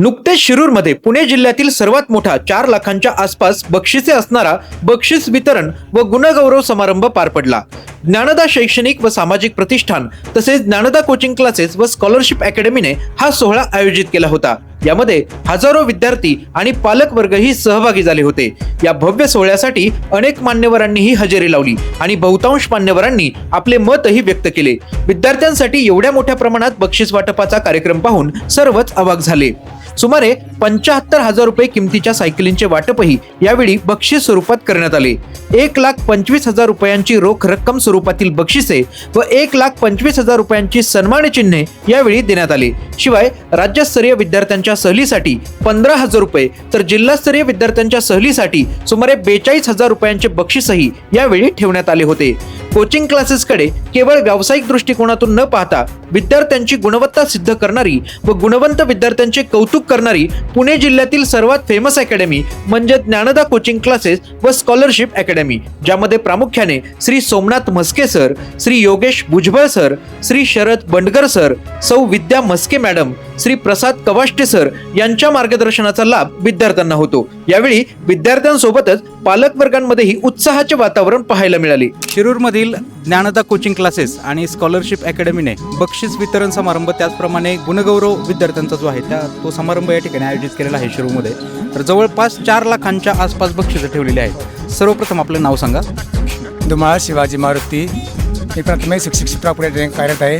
नुकतेच शिरूरमध्ये पुणे जिल्ह्यातील सर्वात मोठा चार लाखांच्या आसपास बक्षिसे असणारा बक्षीस वितरण व गुणगौरव समारंभ पार पडला. ज्ञानदा शैक्षणिक व सामाजिक प्रतिष्ठान तसेच ज्ञानदा कोचिंग क्लासेस व स्कॉलरशिप अकॅडमीने हा सोहळा आयोजित केला होता. यामध्ये हजारो विद्यार्थी आणि पालक वर्गही सहभागी झाले होते. या भव्य सोहळ्यासाठी अनेक मान्यवरांनीही हजेरी लावली आणि बहुतांश मान्यवरांनी आपले मतही व्यक्त केले. विद्यार्थ्यांसाठी एवढ्या मोठ्या प्रमाणात बक्षीस वाटपाचा कार्यक्रम पाहून सर्वच अवाक झाले. सुमारे पंच्याहत्तर हजार रुपये किमतीच्या सायकलींचे वाटपही यावेळी बक्षीस स्वरूपात करण्यात आले. एक लाख पंचवीस हजार रुपयांची रोख रक्कम स्वरूपातील बक्षिसे व एक लाख पंचवीस हजार रुपयांची सन्मान चिन्हे यावेळी देण्यात आली. शिवाय राज्यस्तरीय विद्यार्थ्यांच्या सहलीसाठी पंधरा हजार रुपये तर जिल्हास्तरीय विद्यार्थ्यांच्या सहलीसाठी सुमारे बेचाळीस हजार रुपयांचे बक्षीसही यावेळी ठेवण्यात आले होते. कोचिंग क्लासेसकडे केवळ व्यावसायिक दृष्टिकोनातून न पाहता विद्यार्थ्यांची गुणवत्ता सिद्ध करणारी व गुणवंत विद्यार्थ्यांचे कौतुक करणारी पुणे जिल्ह्यातील सर्वात फेमस अकॅडमी म्हणजे ज्ञानदा कोचिंग क्लासेस व स्कॉलरशिप अकॅडमी ज्यामध्ये प्रामुख्याने Shri Somnath Mhaske sir Shri Yogesh Bhujbal sir Shri Sharad Bandgar sir Sau Vidya Mhaske madam Shri Prasad Kawashte sir यांच्या मार्गदर्शनाचा लाभ विद्यार्थ्यांना होतो. यावेळी विद्यार्थ्यांसोबतच पालक वर्गांमध्येही उत्साहाचे वातावरण पाहायला मिळाले. शिरूरमधील ज्ञानदा कोचिंग क्लासेस आणि स्कॉलरशिप अकॅडमीने बक्षीस वितरण समारंभ त्याचप्रमाणे गुणगौरव विद्यार्थ्यांचा जो आहे त्या तो समारंभ या ठिकाणी आयोजित केलेला आहे शिरूरमध्ये. तर जवळपास चार लाखांच्या आसपास बक्षिसं ठेवलेली आहेत. सर्वप्रथम आपलं नाव सांगा. धुमाळ शिवाजी मारुती मी प्राथमिक शिक्षक शिक्षकापुढे कार्यरत आहे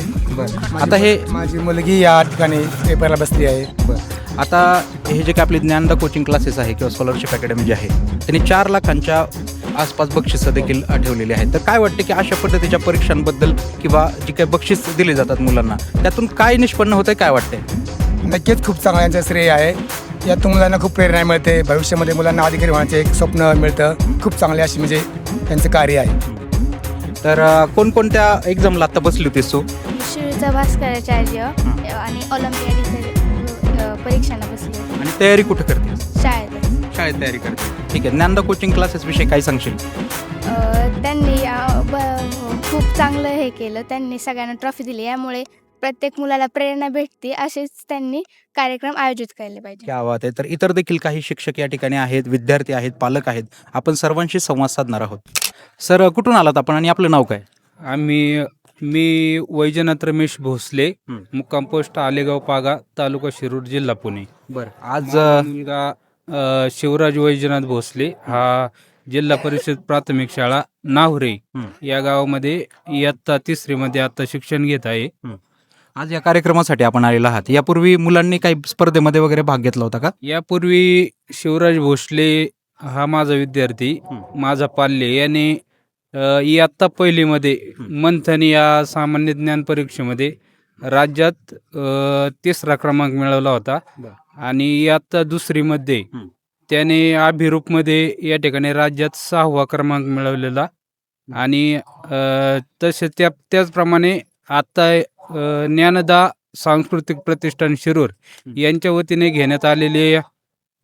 आता हे माझी मुलगी या ठिकाणी पेपरला बसली आहे. आता हे जे काही आपले ज्ञानदा कोचिंग क्लासेस आहे किंवा स्कॉलरशिप अकॅडमी जे आहे त्यांनी चार लाखांच्या आसपास बक्षिसं देखील ठेवलेली आहेत. तर काय वाटतं की अशा पद्धतीच्या परीक्षांबद्दल किंवा जी काही बक्षीस दिली जातात मुलांना त्यातून काय निष्पन्न होतंय काय वाटतंय? नक्कीच खूप चांगला यांचं श्रेय आहे. यातून मुलांना खूप प्रेरणा मिळते. भविष्यामध्ये मुलांना अधिकारी होण्याचे एक स्वप्न मिळतं. खूप चांगले अशी म्हणजे त्यांचं कार्य आहे. तर अ, कोणकोणत्या एक्झामला आता बसली होतीस तू? शिरूरचा भास्कराचार्य आणि ऑलिम्पियाड परीक्षांना बसले. आणि तयारी कुठं करते शाळेत. शाळेत तयारी करते. ठीक आहे. ज्ञानदा कोचिंग क्लासेस विषयी काय सांगशील? अ, त्यांनी अ, ब- खूप चांगलं हे केलं. त्यांनी सगळ्यांना ट्रॉफी दिली. यामुळे प्रत्येक मुलाला प्रेरणा भेटते. असेच त्यांनी कार्यक्रम आयोजित केले पाहिजे. क्या बात आहे. तर इतर देखील काही शिक्षक या ठिकाणी आहेत विद्यार्थी आहेत पालक आहेत. आपण सर्वांशी संवाद साधणार आहोत. सर कुठून आलात आपण आणि आपलं नाव काय? आम्ही मी वैजनाथ रमेश भोसले. मुक्काम पोस्ट आलेगाव पागा तालुका शिरूर जिल्हा पुणे. बरं. आज मुलगा अ, शिवराज वैजनाथ भोसले हा जिल्हा परिषद प्राथमिक शाळा नाहुरे. या गावामध्ये इयत्ता तिसरीमध्ये आता शिक्षण घेत आहे. आज या कार्यक्रमासाठी आपण आलेला आहात. यापूर्वी मुलांनी काही स्पर्धेमध्ये वगैरे भाग घेतला होता का? यापूर्वी शिवराज भोसले हा माझा विद्यार्थी. माझा पाल्य याने अ, इयत्ता पहिलीमध्ये मंथन या सामान्य ज्ञान परीक्षेमध्ये राज्यात अ, तिसरा क्रमांक मिळवला होता बरं. आणि इयत्ता दुसरीमध्ये हं. त्याने अभिरूपमध्ये या ठिकाणी राज्यात सहावा क्रमांक मिळवलेला आणि अ, तसे त्या त्याचप्रमाणे आता अ, ज्ञानदा सांस्कृतिक प्रतिष्ठान शिरूर. यांच्या वतीने घेण्यात आलेले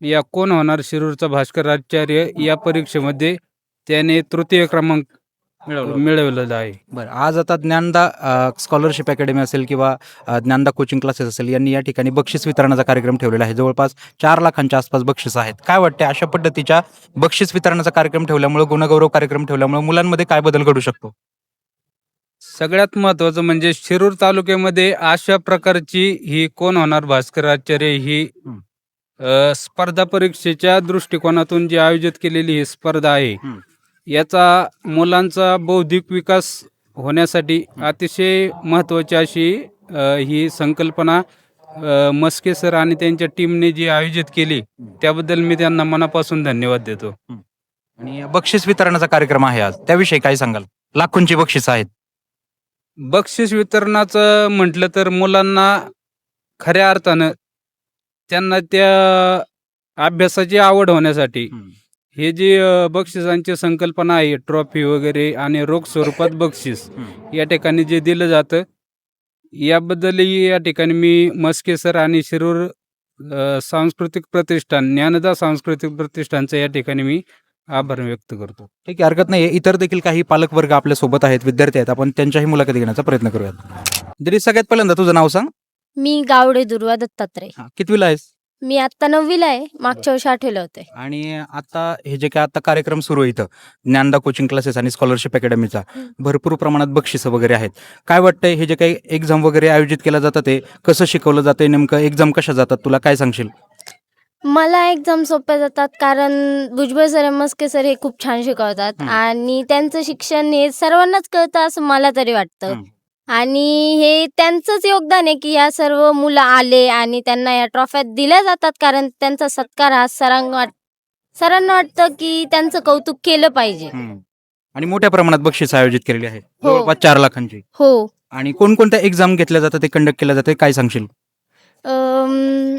या- कोण होणार शिरूरचा भास्कर आचार्य या परीक्षेमध्ये त्याने तृतीय क्रमांक मिळवलेला आहे. बरं आज आता ज्ञानदा स्कॉलरशिप अकॅडमी असेल किंवा ज्ञानदा कोचिंग क्लासेस असेल यांनी या ठिकाणी बक्षीस वितरणाचा कार्यक्रम ठेवलेला आहे. जवळपास चार लाखांच्या आसपास बक्षीस आहेत. काय वाटते अशा पद्धतीच्या बक्षीस वितरणाचा कार्यक्रम ठेवल्यामुळे गुणगौरव कार्यक्रम ठेवल्यामुळे मुलांमध्ये काय बदल घडू शकतो? सगळ्यात महत्वाचं म्हणजे शिरूर तालुक्यामध्ये अशा प्रकारची ही कोण होणार भास्कर आचार्य ही हं. अ, स्पर्धा परीक्षेच्या दृष्टिकोनातून जी आयोजित केलेली ही स्पर्धा आहे. याचा मुलांचा बौद्धिक विकास होण्यासाठी अतिशय महत्वाची अशी अ, ही संकल्पना अ, मस्के सर आणि त्यांच्या टीमने जी आयोजित केली त्याबद्दल मी त्यांना मनापासून धन्यवाद देतो. आणि बक्षीस वितरणाचा कार्यक्रम आहे आज त्याविषयी काय सांगाल? लाखोंची बक्षीस आहेत. बक्षीस वितरणाचं म्हटलं तर मुलांना खऱ्या अर्थानं त्यांना त्या अभ्यासाची आवड होण्यासाठी हे जे बक्षिसांची संकल्पना आहे ट्रॉफी वगैरे आणि रोख स्वरूपात बक्षीस या ठिकाणी जे दिलं जातं याबद्दलही या ठिकाणी मी मस्के सर आणि शिरूर सांस्कृतिक प्रतिष्ठान ज्ञानदा सांस्कृतिक प्रतिष्ठानचं या ठिकाणी मी आभार व्यक्त करतो. ठीक आहे हरकत नाही इतर देखील काही पालक वर्ग आपल्यासोबत आहेत विद्यार्थी आहेत. आपण त्यांच्याही मुलाखती घेण्याचा प्रयत्न करूयात. तरी सगळ्यात पहिल्यांदा तुझं नाव सांग. मी गावडे दुर्वा दत्तात्रय. कितवीला आहेस? मी आत्ता नववीला आहे मागच्या वर्षी आठवीला होते. आणि आता हे जे काय आता कार्यक्रम सुरू आहे इथं ज्ञानदा कोचिंग क्लासेस आणि स्कॉलरशिप अकॅडमीचा भरपूर प्रमाणात बक्षिसं वगैरे आहेत. काय वाटतंय हे जे काही एक्झाम वगैरे आयोजित केलं जातं ते कसं शिकवलं जातं नेमकं एक्झाम कशा जातात तुला काय सांगशील? मला एक्झाम सोप्या जातात कारण भुजबळ सर मस्के सर हे खूप छान शिकवतात. आणि त्यांचं शिक्षण हे सर्वांनाच कळतं असं मला तरी वाटतं. आणि हे त्यांचंच योगदान आहे की या सर्व मुलं आले आणि त्यांना या ट्रॉफ्या दिल्या जातात कारण त्यांचा सत्कार हा सरांना वाट सरांना वाटतं की त्यांचं कौतुक केलं पाहिजे. आणि मोठ्या प्रमाणात बक्षीस आयोजित केलेली आहेत हो. जवळपास चार लाखांची. हो. आणि कोणकोणत्या एक्झाम घेतल्या जातात ते कंडक्ट केल्या जाते काय सांगशील? अम,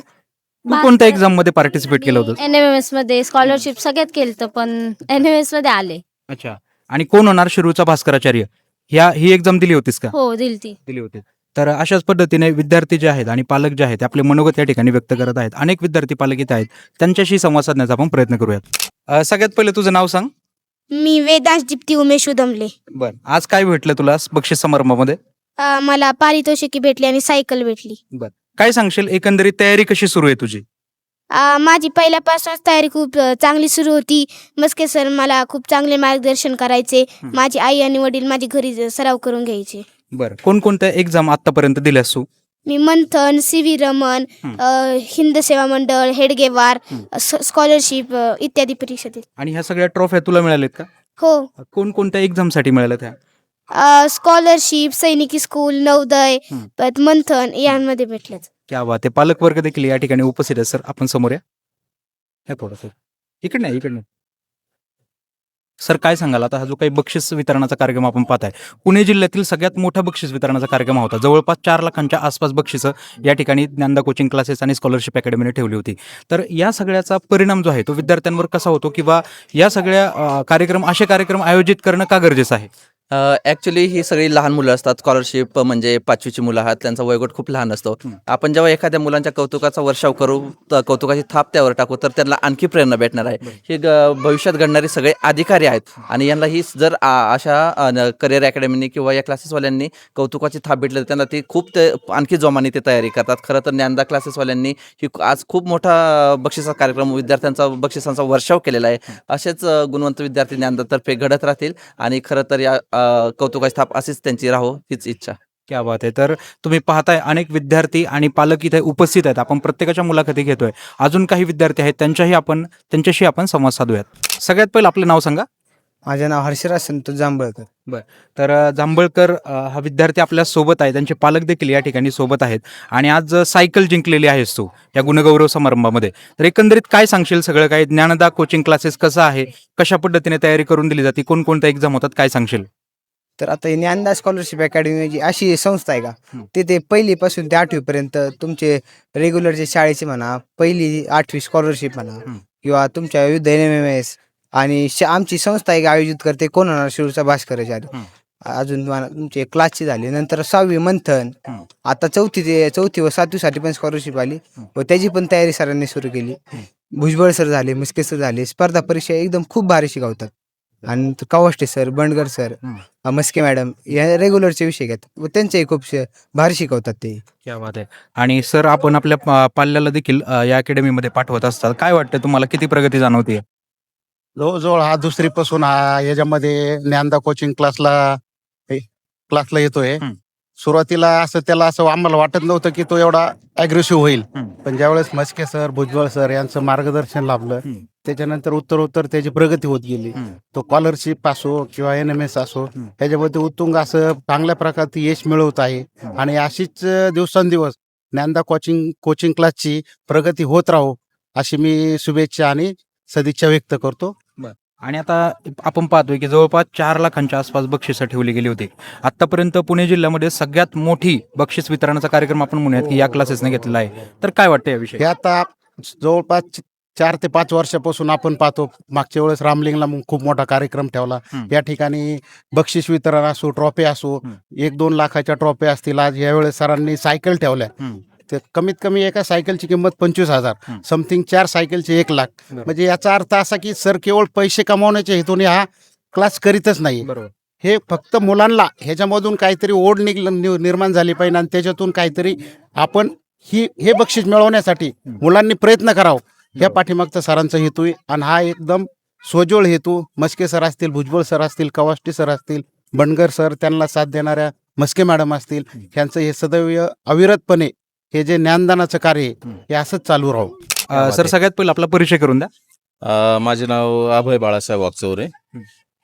तू कोणत्या एक्झाममध्ये पार्टिसिपेट केलं होतं? एन एम एसमध्ये स्कॉलरशिप सगळ्यात केलं पण एन एम एसमध्ये आले. अच्छा. आणि कोण होणार शिरूरचा भास्कराचार्य? ह्या ही एक्झाम दिली होतीस का? हो दिली ती. दिली होती. तर अशाच पद्धतीने विद्यार्थी जे आहेत आणि पालक जे आहेत आपले मनोगत या ठिकाणी व्यक्त करत आहेत. अनेक विद्यार्थी पालक इथे आहेत. त्यांच्याशी संवाद साधण्याचा आपण प्रयत्न करूयात. अ, सगळ्यात पहिले तुझं नाव सांग. मी वेदांश दीप्ती उमेश उदमले बर. आज काय भेटलं तुला बक्षीस समारंभामध्ये? अ, मला पारितोषिकी भेटली आणि सायकल भेटली. काय सांगशील? एकंदरीत तयारी कशी सुरू आहे तुझी? माझी पहिल्यापासूनच तयारी खूप चांगली सुरू होती. मस्के सर मला खूप चांगले मार्गदर्शन करायचे. माझी आई आणि वडील माझी घरी सराव करून घ्यायचे. बरं. कोणकोणत्या एक्झाम आतापर्यंत दिल्यास तू मी Manthan C V Raman Hind Seva Mandal Hedgewar scholarship इत्यादी परीक्षा दिल्या आणि ह्या सगळ्या ट्रॉफ्या तुला मिळाल्यात का? हो. कोणकोणत्या एक्झामसाठी मिळाल्यात ह्या? अ, स्कॉलरशिप सैनिकी स्कूल नवोदय मंथन यांमध्ये भेटल्याच क्या बात आहे पालक वर्ग देखील या ठिकाणी उपस्थित आहे सर. आपण समोर या. हे थोडंसं इकडे नाही इकडे सर काय सांगाल? आता हा जो काही बक्षीस वितरणाचा कार्यक्रम आपण पाहताय पुणे जिल्ह्यातील सगळ्यात मोठा बक्षीस वितरणाचा कार्यक्रम होता. जवळपास चार लाखांच्या आसपास बक्षिसं या ठिकाणी ज्ञानदा कोचिंग क्लासेस आणि स्कॉलरशिप अकॅडमीने ठेवली होती. तर या सगळ्याचा परिणाम जो आहे तो विद्यार्थ्यांवर कसा होतो? किंवा या सगळ्या कार्यक्रम असे कार्यक्रम आयोजित करणं का गरजेचं आहे? ॲक्च्युली ही सगळी लहान मुलं असतात. स्कॉलरशिप म्हणजे पाचवीची मुलं आहात. त्यांचा वयोगट खूप लहान असतो. आपण जेव्हा एखाद्या मुलांच्या कौतुकाचा वर्षाव करू कौतुकाची थाप त्यावर टाकू तर त्यांना आणखी प्रेरणा भेटणार आहे. हे ग- भविष्यात घडणारे सगळे अधिकारी आहेत. आणि यांना ही जर अशा करिअर अकॅडमीनी किंवा या क्लासेसवाल्यांनी कौतुकाची थाप भेटली तर त्यांना ती खूप ते आणखी जोमाने ते तयारी करतात. खरं तर ज्ञानदा क्लासेसवाल्यांनी ही आज खूप मोठा बक्षिसा कार्यक्रम विद्यार्थ्यांचा बक्षिसांचा वर्षाव केलेला आहे. असेच गुणवंत विद्यार्थी ज्ञानदातर्फे घडत राहतील. आणि खरं तर या कौतुकाची थाप अशीच त्यांची राहो हीच इच्छा. क्या बात आहे तर तुम्ही पाहताय अनेक विद्यार्थी आणि पालक इथे उपस्थित आहेत. आपण प्रत्येकाच्या मुलाखती घेतोय. अजून काही विद्यार्थी आहेत त्यांच्याही आपण त्यांच्याशी आपण संवाद साधूयात. सगळ्यात पहिलं आपलं नाव सांगा. माझे नाव हर्षराज संतोष जांभळकर. तर अ, जांभळकर हा विद्यार्थी आपल्यासोबत आहे. त्यांचे पालक देखील या ठिकाणी सोबत आहेत. आणि आज सायकल जिंकलेली आहेस तू या गुणगौरव समारंभामध्ये. तर एकंदरीत काय सांगशील सगळं? काय ज्ञानदा कोचिंग क्लासेस कसं आहे? कशा पद्धतीने तयारी करून दिली जाते? कोणकोणत्या एक्झाम होतात? काय सांगशील? तर आता ही ज्ञानदा स्कॉलरशिप अकॅडमी जी अशी संस्था आहे का. तिथे पहिलीपासून ते आठवीपर्यंत तुमचे रेग्युलरचे शाळेचे म्हणा पहिली आठवी स्कॉलरशिप म्हणा. किंवा तुमच्या विविध एन एम एस आणि श- आमची संस्था एक आयोजित करते कोण होणार शिरूरचा भास्कराचार्य हं. अजून तुम्हाला तुमचे क्लासची झाली नंतर सहावी मंथन. आता चौथी ते चौथी व सातवीसाठी पण स्कॉलरशिप आली. व त्याची पण तयारी सरांनी सुरू केली. भुजबळ सर झाले मुस्के सर झाले स्पर्धा परीक्षा एकदम खूप भारी शिकवतात आणि Kawashte sir Bandgar sir Mhaske madam या रेग्युलरचे विषय घेतात व त्यांचेही खूप भारी शिकवतात ते. क्या बात आहे. आणि सर आपण आपल्या पा- पाल्याला देखील अ, या अकॅडमीमध्ये पाठवत असतात. काय वाटतं तुम्हाला? किती प्रगती जाणवते? जवळजवळ हा दुसरीपासून हा याच्यामध्ये ज्ञानदा कोचिंग क्लासला क्लासला येतोय. सुरुवातीला असं त्याला असं आम्हाला वाटत नव्हतं की तो एवढा अग्रेसिव्ह होईल. पण ज्यावेळेस मस्के सर भुजबळ सर यांचं मार्गदर्शन लाभलं. त्याच्यानंतर उत्तर उत्तर त्याची प्रगती होत गेली. तो स्कॉलरशिप असो किंवा एन एम एस असो. ह्याच्यामध्ये उत्तुंग असं चांगल्या प्रकारचे यश मिळवत आहे. आणि अशीच दिवसेंदिवस ज्ञानदा कोचिंग कोचिंग क्लासची प्रगती होत राहो अशी मी शुभेच्छा आणि सदिच्छा व्यक्त करतो आणि आता आपण पाहतोय की जवळपास चार लाखांच्या आसपास बक्षिसं ठेवली गेली होती. आतापर्यंत पुणे जिल्ह्यामध्ये सगळ्यात मोठी बक्षीस वितरणाचा कार्यक्रम आपण म्हणूयात की या क्लासेसने घेतलेला आहे. तर काय वाटतं याविषयी? हे आता जवळपास चार ते पाच वर्षापासून आपण पाहतो. मागच्या वेळेस रामलिंगला मग खूप मोठा कार्यक्रम ठेवला. या ठिकाणी बक्षीस वितरण असो ट्रॉफी असो. एक दोन लाखाच्या ट्रॉफी असतील. आज यावेळेस सरांनी सायकल ठेवल्या. ते कमीत कमी एका सायकलची किंमत पंचवीस हजार. समथिंग चार सायकलचे एक लाख. म्हणजे याचा अर्थ असा की सर केवळ पैसे कमावण्याच्या हेतूने हा क्लास करीतच नाही बरोबर. हे फक्त मुलांना ह्याच्यामधून काहीतरी ओढ निघ निर्माण झाली पाहिजे आणि त्याच्यातून काहीतरी आपण ही हे बक्षीस मिळवण्यासाठी मुलांनी प्रयत्न करावं. या पाठीमागचा सरांचा हेतू आहे आणि हा एकदम सोजवळ हेतू. मस्के सर असतील भुजबळ सर असतील कवाष्टी सर असतील बनगर सर त्यांना साथ देणाऱ्या मस्के मॅडम असतील ह्यांचं हे सदैव अविरतपणे हे जे ज्ञानदानाचं कार्य आहे हे असंच चालू राहू. अ, सर सगळ्यात पहिला आपला परिचय करून द्या. अ, माझे नाव अभय बाळासाहेब वागचौरे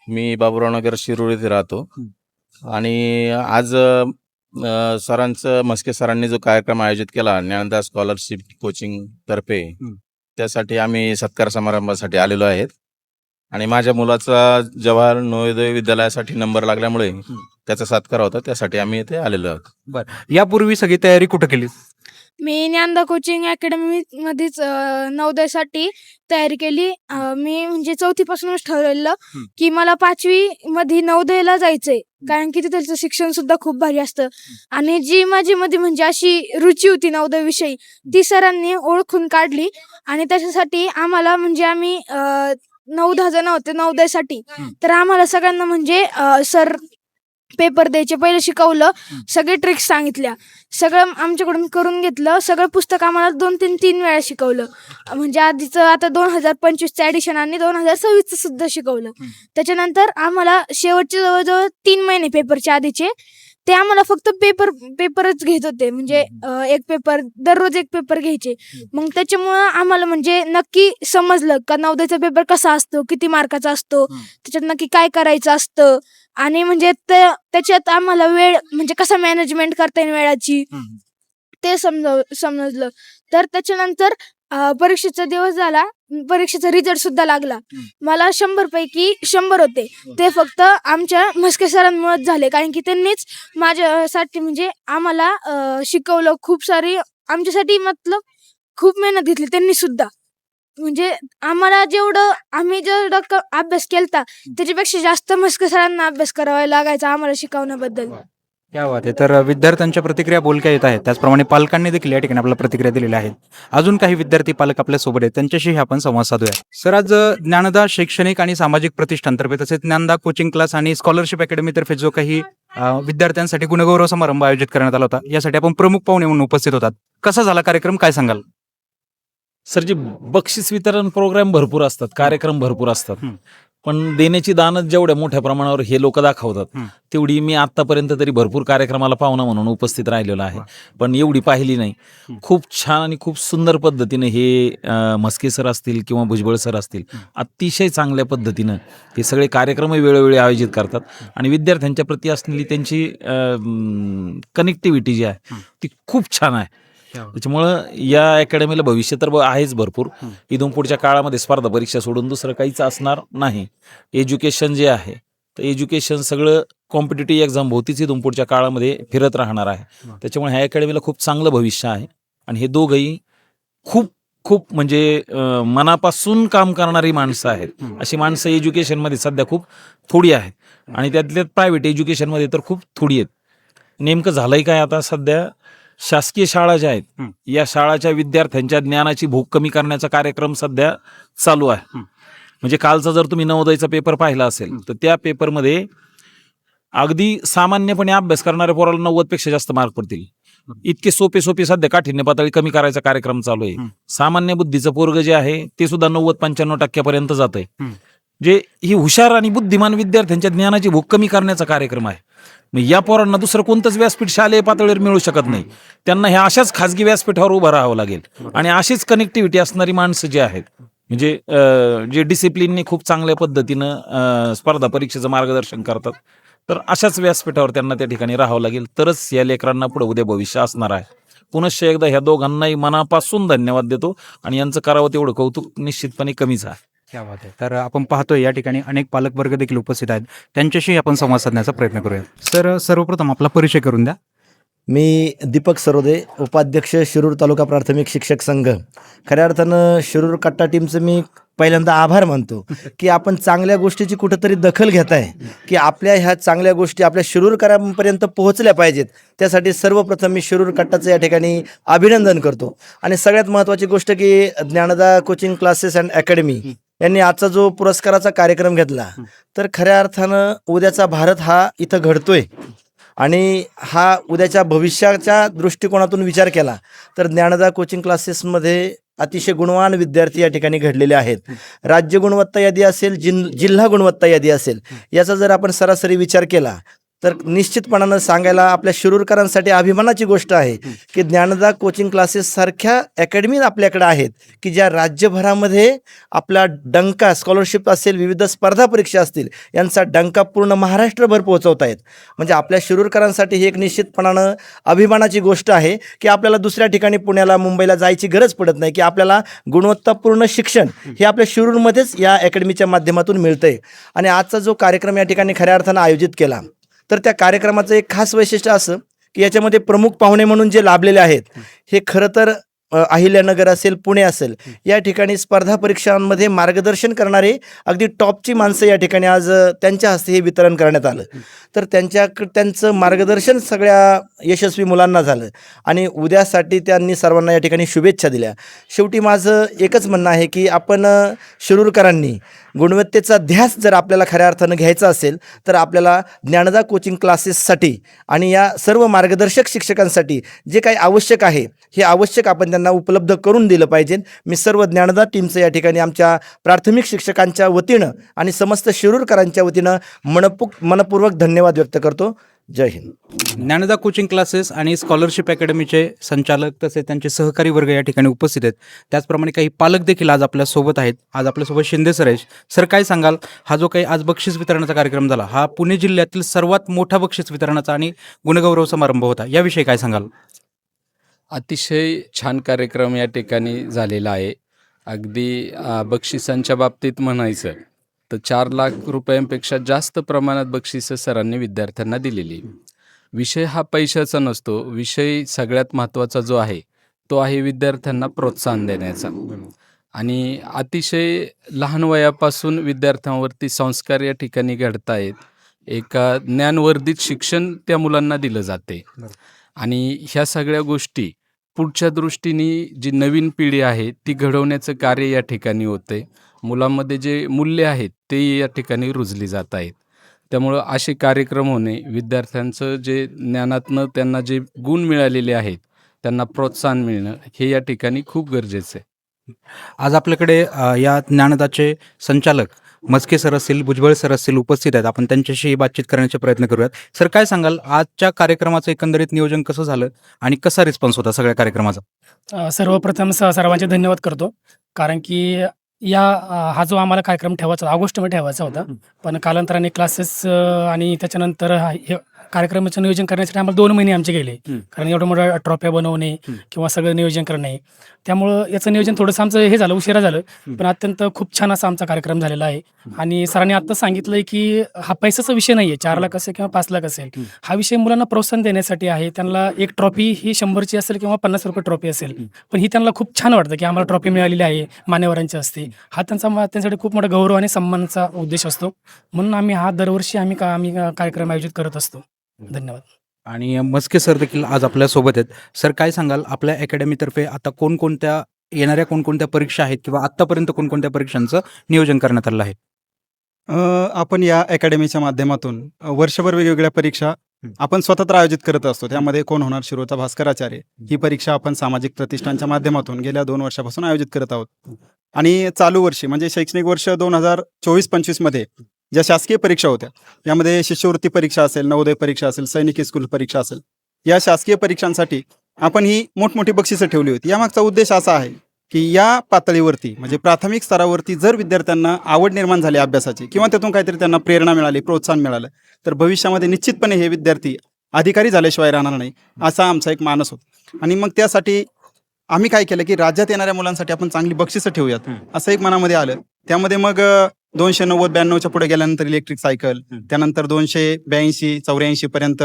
मी बाबुरावनगर शिरूर येथे राहतो. आणि आज अ, सरांचं मस्के सरांनी जो कार्यक्रम आयोजित केला ज्ञानदा स्कॉलरशिप कोचिंग तर्फे त्यासाठी आम्ही सत्कार समारंभासाठी आलेलो आहेत. आणि माझ्या मुलाचा जवाहर नवोदय विद्यालयासाठी नंबर लागल्यामुळे त्याचा सत्कार होता त्यासाठी आम्ही इथे आलेलो आहोत. यापूर्वी सगळी तयारी कुठं केली? मी ज्ञानदा कोचिंग अकॅडमीमध्येच नवोदयसाठी तयारी केली. मी म्हणजे चौथीपासूनच ठरवलेलं की मला पाचवी मध्ये नवोदयला जायचंय. कारण की तिथलं शिक्षण सुद्धा खूप भारी असतं. आणि जी माझी मध्ये म्हणजे अशी रुची होती नवोदय विषयी ती सरांनी ओळखून काढली. आणि त्याच्यासाठी आम्हाला म्हणजे आम्ही अ, नऊ दहा जण होते नवोदयसाठी. तर आम्हाला सगळ्यांना म्हणजे अ, सर पेपर द्यायचे. पहिले शिकवलं सगळे ट्रिक्स सांगितल्या. सगळं आमच्याकडून करून घेतलं सगळं पुस्तक आम्हाला दोन तीन तीन वेळा शिकवलं. म्हणजे आधीचं आता दोन हजार पंचवीसचं ॲडिशन आणि दोन हजार सव्वीसचं सुद्धा शिकवलं. त्याच्यानंतर आम्हाला शेवटचे जवळजवळ तीन महिने पेपरचे आधीचे ते आम्हाला फक्त पेपर पेपरच घेत होते. म्हणजे एक पेपर दररोज एक पेपर घ्यायचे. मग त्याच्यामुळं आम्हाला म्हणजे नक्की समजलं का नवोदयचा पेपर कसा असतो किती मार्काचा असतो त्याच्यात नक्की काय करायचं असतं? आणि म्हणजे त्याच्यात आम्हाला वेळ म्हणजे कसा मॅनेजमेंट करता येईल वेळाची? ते समजव समजलं. तर त्याच्यानंतर अं, परीक्षेचा दिवस झाला. परीक्षेचा रिझल्ट सुद्धा लागला. मला शंभर पैकी शंभर होते. ते फक्त आमच्या म्हस्के सरांमुळेच झाले. कारण की त्यांनीच माझ्यासाठी म्हणजे आम्हाला अं, शिकवलं. खूप सारी आमच्यासाठी मतलब खूप मेहनत घेतली त्यांनी सुद्धा. म्हणजे आम्हाला जेवढं आम्ही जेवढं क- अभ्यास केलता त्याच्यापेक्षा जास्त म्हस्के सरांना अभ्यास करावा लागायचा आम्हाला शिकवण्याबद्दल. क्या बात आहे. तर विद्यार्थ्यांच्या प्रतिक्रिया बोलक्या येत आहेत. त्याचप्रमाणे पालकांनी देखील या ठिकाणी आपल्या प्रतिक्रिया दिलेल्या आहेत. अजून काही विद्यार्थी पालक आपल्यासोबत आहेत. त्यांच्याशी आपण संवाद साधूया. सर आज ज्ञानदा शैक्षणिक आणि सामाजिक प्रतिष्ठानतर्फे तसेच ज्ञानदा कोचिंग क्लास आणि स्कॉलरशिप अकॅडमीतर्फे जो काही विद्यार्थ्यांसाठी गुणगौरव समारंभ आयोजित करण्यात आला होता यासाठी आपण प्रमुख पाहुणे म्हणून उपस्थित होतात. कसा झाला कार्यक्रम? काय सांगाल? सर जे बक्षीस वितरण प्रोग्राम भरपूर असतात कार्यक्रम भरपूर असतात. पण देण्याची दानच जेवढ्या मोठ्या प्रमाणावर हे लोक दाखवतात. तेवढी मी आतापर्यंत तरी भरपूर कार्यक्रमाला पाहुणा म्हणून उपस्थित राहिलेलो आहे. पण एवढी पाहिली नाही. खूप छान आणि खूप सुंदर पद्धतीने हे अं, म्हस्के सर असतील किंवा भुजबळ सर असतील अतिशय चांगल्या पद्धतीनं हे सगळे कार्यक्रमही वेळोवेळी आयोजित करतात. आणि विद्यार्थ्यांच्या प्रती असलेली त्यांची कनेक्टिव्हिटी जी आहे ती खूप छान आहे. त्याच्यामुळं या अकॅडमीला भविष्य तर आहेच भरपूर. इथून पुढच्या काळामध्ये स्पर्धा परीक्षा सोडून दुसरं काहीच असणार नाही. एज्युकेशन जे आहे तर एज्युकेशन सगळं कॉम्पिटेटिव्ह एक्झाम भोवतीच इथून पुढच्या काळामध्ये फिरत राहणार आहे. त्याच्यामुळे ह्या अकॅडमीला खूप चांगलं भविष्य आहे. आणि हे दोघंही खूप खूप म्हणजे मनापासून काम करणारी माणसं आहेत. अशी माणसं एज्युकेशनमध्ये सध्या खूप थोडी आहेत. आणि त्यातल्या प्रायव्हेट एज्युकेशनमध्ये तर खूप थोडी आहेत. नेमकं झालंय काय आता सध्या? शासकीय शाळा ज्या आहेत. या शाळाच्या विद्यार्थ्यांच्या ज्ञानाची भूक कमी करण्याचा कार्यक्रम सध्या चालू आहे. म्हणजे कालचा जर तुम्ही नवोदयचा पेपर पाहिला असेल. तर त्या पेपरमध्ये अगदी सामान्यपणे अभ्यास करणाऱ्या पोराला नव्वदपेक्षा जास्त मार्क पडतील इतके सोपे सोपे सध्या काठिण्य पातळी कमी करायचा कार्यक्रम चालू आहे. सामान्य बुद्धीचं पोरग जे आहे ते सुद्धा नव्वद पंच्याण्णव टक्क्यापर्यंत जात आहे. जे ही हुशार आणि बुद्धिमान विद्यार्थ्यांच्या ज्ञानाची भूक कमी करण्याचा कार्यक्रम आहे मग या पोरांना दुसरं कोणतंच व्यासपीठ शालेय पातळीवर मिळू शकत नाही. त्यांना ह्या अशाच खाजगी व्यासपीठावर उभं राहावं लागेल. आणि अशीच कनेक्टिव्हिटी असणारी माणसं जी आहेत म्हणजे जे डिसिप्लिनने खूप चांगल्या पद्धतीनं स्पर्धा परीक्षेचं मार्गदर्शन करतात तर अशाच व्यासपीठावर त्यांना त्या ठिकाणी राहावं लागेल. तरच या लेकरांना पुढे उद्या भविष्य असणार आहे. पुनश्च एकदा ह्या दोघांनाही मनापासून धन्यवाद देतो आणि यांचं करावं तेवढं कौतुक निश्चितपणे कमीच आहे क्या बात आहे तर आपण पाहतोय या ठिकाणी अनेक पालकवर्ग देखील उपस्थित आहेत. त्यांच्याशी आपण संवाद साधण्याचा प्रयत्न करूया सर सर्वप्रथम आपला परिचय करून द्या. मी दीपक सरोदे उपाध्यक्ष शिरूर तालुका प्राथमिक शिक्षक संघ. खऱ्या अर्थानं शिरूर कट्टा टीमचं मी पहिल्यांदा आभार मानतो की आपण चांगल्या गोष्टीची कुठंतरी दखल घेत आहे की आपल्या ह्या चांगल्या गोष्टी आपल्या शिरूरकरांपर्यंत पोहोचल्या पाहिजेत. त्यासाठी सर्वप्रथम मी शिरूर कट्टाचं या ठिकाणी अभिनंदन करतो. आणि सगळ्यात महत्त्वाची गोष्ट की Dnyanada coaching classes and academy यांनी आजचा जो पुरस्काराचा कार्यक्रम घेतला तर खऱ्या अर्थानं उद्याचा भारत हा इथं घडतोय. आणि हा उद्याच्या भविष्याच्या दृष्टिकोनातून विचार केला तर ज्ञानदा कोचिंग क्लासेसमध्ये अतिशय गुणवान विद्यार्थी या ठिकाणी घडलेले आहेत. राज्य गुणवत्ता यादी असेल जिन जिल्हा गुणवत्ता यादी असेल याचा जर आपण सरासरी विचार केला तर निश्चितपणानं सांगायला आपल्या शिरूरकरांसाठी अभिमानाची गोष्ट आहे की ज्ञानदा कोचिंग क्लासेस सारख्या अकॅडमी आपल्याकडे आहेत की ज्या राज्यभरामध्ये आपला डंका स्कॉलरशिप असेल विविध स्पर्धा परीक्षा असतील यांचा डंका पूर्ण महाराष्ट्रभर पोहोचवत आहेत. म्हणजे आपल्या शिरूरकरांसाठी ही एक निश्चितपणानं अभिमानाची गोष्ट आहे की आपल्याला दुसऱ्या ठिकाणी पुण्याला मुंबईला जायची गरज पडत नाही की आपल्याला गुणवत्तापूर्ण शिक्षण हे आपल्या शिरूरमध्येच या अकॅडमीच्या माध्यमातून मिळतंय. आणि आजचा जो कार्यक्रम या ठिकाणी खऱ्या अर्थानं आयोजित केला तर त्या कार्यक्रमाचं एक खास वैशिष्ट्य असं की याच्यामध्ये प्रमुख पाहुणे म्हणून जे लाभलेले आहेत हे खरं तर अहिल्यानगर असेल पुणे असेल या ठिकाणी स्पर्धा परीक्षांमध्ये मार्गदर्शन करणारे अगदी टॉपची माणसं या ठिकाणी आज त्यांच्या हस्ते हे वितरण करण्यात आलं. तर त्यांच्या त्यांचं मार्गदर्शन सगळ्या यशस्वी मुलांना झालं. आणि उद्यासाठी त्यांनी सर्वांना या ठिकाणी शुभेच्छा दिल्या. शेवटी माझं एकच म्हणणं आहे की आपण शिरूरकरांनी गुणवत्तेचा ध्यास जर आपल्याला खऱ्या अर्थानं घ्यायचा असेल तर आपल्याला ज्ञानदा कोचिंग क्लासेससाठी आणि या सर्व मार्गदर्शक शिक्षकांसाठी जे काही आवश्यक आहे हे आवश्यक आपण त्यांना उपलब्ध करून दिलं पाहिजे. मी सर्व ज्ञानदा टीमचं या ठिकाणी आमच्या प्राथमिक शिक्षकांच्या वतीनं आणि समस्त शिरूरकरांच्या वतीनं मनपू मनपूर्वक धन्यवाद व्यक्त करतो. जय हिंद. ज्ञानदा कोचिंग क्लासेस आणि स्कॉलरशिप अकॅडमीचे संचालक तसेच त्यांचे सहकारी वर्ग या ठिकाणी उपस्थित आहेत. त्याचप्रमाणे काही पालक देखील आज आपल्यासोबत आहेत. आज आपल्यासोबत शिंदे सर सर काय सांगाल? हा जो काही आज बक्षीस वितरणाचा कार्यक्रम झाला हा पुणे जिल्ह्यातील सर्वात मोठा बक्षीस वितरणाचा आणि गुणगौरव समारंभ होता. याविषयी काय सांगाल? अतिशय छान कार्यक्रम या ठिकाणी झालेला आहे. अगदी अ, बक्षिसांच्या बाबतीत म्हणायचं तर चार लाख रुपयांपेक्षा जास्त प्रमाणात बक्षिसं सरांनी विद्यार्थ्यांना दिलेली. विषय हा पैशाचा नसतो विषय सगळ्यात महत्त्वाचा जो आहे तो आहे विद्यार्थ्यांना प्रोत्साहन देण्याचा. आणि अतिशय लहान वयापासून विद्यार्थ्यांवरती संस्कार या ठिकाणी घडतायत. एका ज्ञानवर्धित शिक्षण त्या मुलांना दिलं जाते. आणि ह्या सगळ्या गोष्टी पुढच्या दृष्टीने जी नवीन पिढी आहे ती घडवण्याचं कार्य या ठिकाणी होते मुलांमध्ये जे मूल्य आहेत ते या ठिकाणी रुजली जात आहेत. त्यामुळं असे कार्यक्रम होणे विद्यार्थ्यांचं जे ज्ञानातनं त्यांना जे गुण मिळालेले आहेत त्यांना प्रोत्साहन मिळणं हे या ठिकाणी खूप गरजेचं आहे. आज आपल्याकडे या ज्ञानदाचे संचालक मस्के सर असतील भुजबळ सर असतील उपस्थित आहेत. आपण त्यांच्याशी बातचीत करण्याचे प्रयत्न करूयात. सर काय सांगाल? आजच्या कार्यक्रमाचं एकंदरीत नियोजन कसं झालं आणि कसा रिस्पॉन्स होता सगळ्या कार्यक्रमाचा? सर्वप्रथम स सर्वांचे धन्यवाद करतो. कारण की या हा जो आम्हाला कार्यक्रम ठेवायचा ऑगस्टमध्ये ठेवायचा होता. पण कालांतराने क्लासेस आणि त्याच्यानंतर कार्यक्रमाचं नियोजन करण्यासाठी आम्हाला दोन महिने आमचे गेले. कारण एवढं मोठं ट्रॉफ्या बनवणे. किंवा सगळं नियोजन करणे त्यामुळं याचं नियोजन थोडंसं आमचं हे झालं उशिरा झालं. पण अत्यंत खूप छान असा आमचा कार्यक्रम झालेला आहे आणि सरांनी आत्ता सांगितलंय की हा पैशाचा विषय नाही आहे चार लाख असेल किंवा पाच लाख असेल हं. विषय मुलांना प्रोत्साहन देण्यासाठी आहे त्यांना एक ट्रॉफी ही शंभरची असेल किंवा पन्नास रुपये ट्रॉफी असेल. पण ही त्यांना खूप छान वाटतं की आम्हाला ट्रॉफी मिळालेली आहे मान्यवरांच्या हस्ते हा त्यांचा त्यांच्यासाठी खूप मोठा गौरव आणि सन्मानाचा उद्देश असतो म्हणून आम्ही हा दरवर्षी आम्ही का आम्ही कार्यक्रम आयोजित करत असतो धन्यवाद. आणि मस्के सर देखील आज आपल्यासोबत आहेत. सर काय सांगाल? आपल्या अकॅडमीतर्फे आता कोणकोणत्या येणाऱ्या कोणकोणत्या परीक्षा आहेत किंवा आत्तापर्यंत कोणकोणत्या परीक्षांचं नियोजन करण्यात आलं आहे? आपण या अकॅडमीच्या माध्यमातून वर्षभर वेगवेगळ्या परीक्षा आपण स्वतंत्र आयोजित करत असतो. त्यामध्ये कोण होणार? शिरोचा भास्कराचार्य ही. परीक्षा आपण सामाजिक प्रतिष्ठानच्या माध्यमातून गेल्या दोन वर्षापासून आयोजित करत आहोत. आणि चालू वर्षी म्हणजे शैक्षणिक वर्ष दोन हजार चोवीस पंचवीसमध्ये ज्या शासकीय परीक्षा होत्या यामध्ये शिष्यवृत्ती परीक्षा असेल नवोदय परीक्षा असेल सैनिकी स्कूल परीक्षा असेल या शासकीय परीक्षांसाठी आपण ही मोठमोठी बक्षिसं ठेवली होती. यामागचा उद्देश असा आहे की या पातळीवरती म्हणजे प्राथमिक स्तरावरती जर विद्यार्थ्यांना आवड निर्माण झाली अभ्यासाची किंवा त्यातून काहीतरी त्यांना प्रेरणा मिळाली प्रोत्साहन मिळालं तर भविष्यामध्ये निश्चितपणे हे विद्यार्थी अधिकारी झाल्याशिवाय राहणार नाही असा आमचा एक मानस होता. आणि मग त्यासाठी आम्ही काय केलं की राज्यात येणाऱ्या मुलांसाठी आपण चांगली बक्षिसं ठेवूयात असं एक मनामध्ये आलं. त्यामध्ये मग दोनशे नव्वद ब्याण्णवच्या पुढे गेल्यानंतर इलेक्ट्रिक सायकल त्यानंतर दोनशे ब्याऐंशी चौऱ्याऐंशी पर्यंत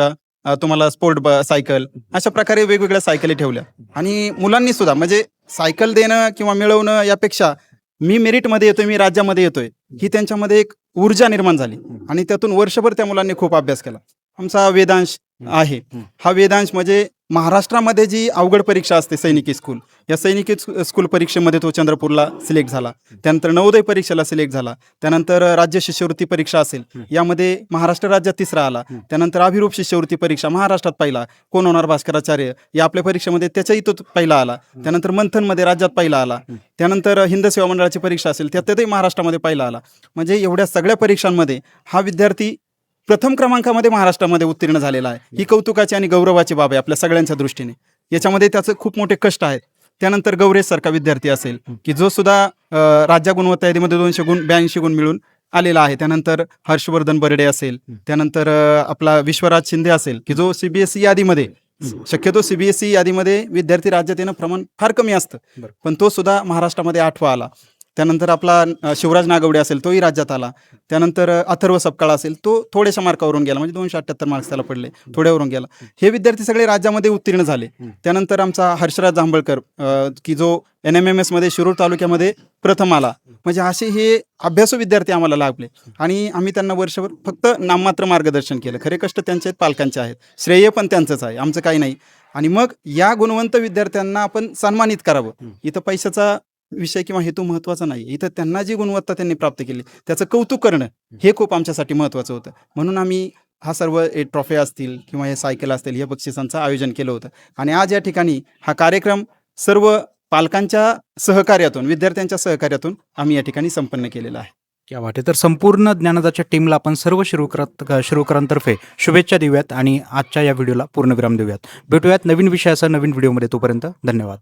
तुम्हाला स्पोर्ट सायकल अशा प्रकारे वेगवेगळ्या सायकली ठेवल्या. आणि मुलांनी सुद्धा म्हणजे सायकल देणं किंवा मिळवणं यापेक्षा मी मेरिटमध्ये येतोय मी राज्यामध्ये येतोय ही त्यांच्यामध्ये एक ऊर्जा निर्माण झाली. आणि त्यातून वर्षभर त्या मुलांनी खूप अभ्यास केला. आमचा वेदांश आहे. हा वेदांश म्हणजे महाराष्ट्रामध्ये जी अवघड परीक्षा असते सैनिकी स्कूल या सैनिकी स्कू- स्कूल परीक्षेमध्ये तो चंद्रपूरला सिलेक्ट झाला. त्यानंतर नवोदय परीक्षेला सिलेक्ट झाला. त्यानंतर राज्य शिष्यवृत्ती परीक्षा असेल यामध्ये महाराष्ट्र राज्यात तिसरा आला. त्यानंतर अभिरूप शिष्यवृत्ती परीक्षा महाराष्ट्रात पहिला कोण होणार भास्कराचार्य? या आपल्या परीक्षेमध्ये त्याच्याही तो पहिला आला. त्यानंतर मंथनमध्ये राज्यात पहिला आला. त्यानंतर हिंद सेवा मंडळाची परीक्षा असेल त्यातही महाराष्ट्रामध्ये पहिला आला. म्हणजे एवढ्या सगळ्या परीक्षांमध्ये हा विद्यार्थी प्रथम क्रमांकामध्ये महाराष्ट्रामध्ये उत्तीर्ण झालेला आहे. ही कौतुकाची आणि गौरवाची बाब आहे आपल्या सगळ्यांच्या दृष्टीने. याच्यामध्ये त्याचं खूप मोठे कष्ट आहेत. त्यानंतर गौरेश सारखा विद्यार्थी असेल की जो सुद्धा राज्य गुणवत्ता यादीमध्ये दोनशे गुण ब्याऐंशी गुण मिळून आलेला आहे. त्यानंतर हर्षवर्धन बर्डे असेल त्यानंतर आपला विश्वराज शिंदे असेल की जो सीबीएसई यादीमध्ये शक्यतो सीबीएसई यादीमध्ये विद्यार्थी राज्यात येणं प्रमाण फार कमी असतं. पण तो सुद्धा महाराष्ट्रामध्ये आठवा आला. त्यानंतर आपला शिवराज नागवडे असेल तोही राज्यात आला. त्यानंतर अथर्व सपकाळ असेल तो थोड्याशा मार्कावरून गेला. म्हणजे दोनशे अठ्ठ्याहत्तर मार्क्स त्याला पडले थोड्यावरून गेला. हे विद्यार्थी सगळे राज्यामध्ये उत्तीर्ण झाले. त्यानंतर आमचा हर्षराज जांभळकर की जो एन एम एम एसमध्ये शिरूर तालुक्यामध्ये प्रथम आला. म्हणजे असे हे अभ्यासू विद्यार्थी आम्हाला लाभले. आणि आम्ही त्यांना वर्षभर फक्त नाममात्र मार्गदर्शन केलं. खरे कष्ट त्यांचे आहेत पालकांचे आहेत. श्रेय पण त्यांचंच आहे. आमचं काही नाही. आणि मग या गुणवंत विद्यार्थ्यांना आपण सन्मानित करावं. इथं पैशाचा विषय किंवा हेतू महत्त्वाचा नाही इथं त्यांना जी गुणवत्ता त्यांनी प्राप्त केली त्याचं कौतुक करणं हे खूप आमच्यासाठी महत्त्वाचं होतं. म्हणून आम्ही हा सर्व ट्रॉफ्या ट्रॉफी असतील किंवा हे सायकल असतील या बक्षिसांचं आयोजन केलं होतं. आणि आज या ठिकाणी हा कार्यक्रम सर्व पालकांच्या सहकार्यातून विद्यार्थ्यांच्या सहकार्यातून आम्ही या ठिकाणी संपन्न केलेला आहे. क्या वाटे तर संपूर्ण ज्ञानदाच्या टीमला आपण सर्व शिरूकर शिरूकरांतर्फे शुभेच्छा देऊयात आणि आजच्या या व्हिडिओला पूर्णविराम देऊयात. भेटूयात नवीन विषयासह नवीन व्हिडिओमध्ये तोपर्यंत धन्यवाद.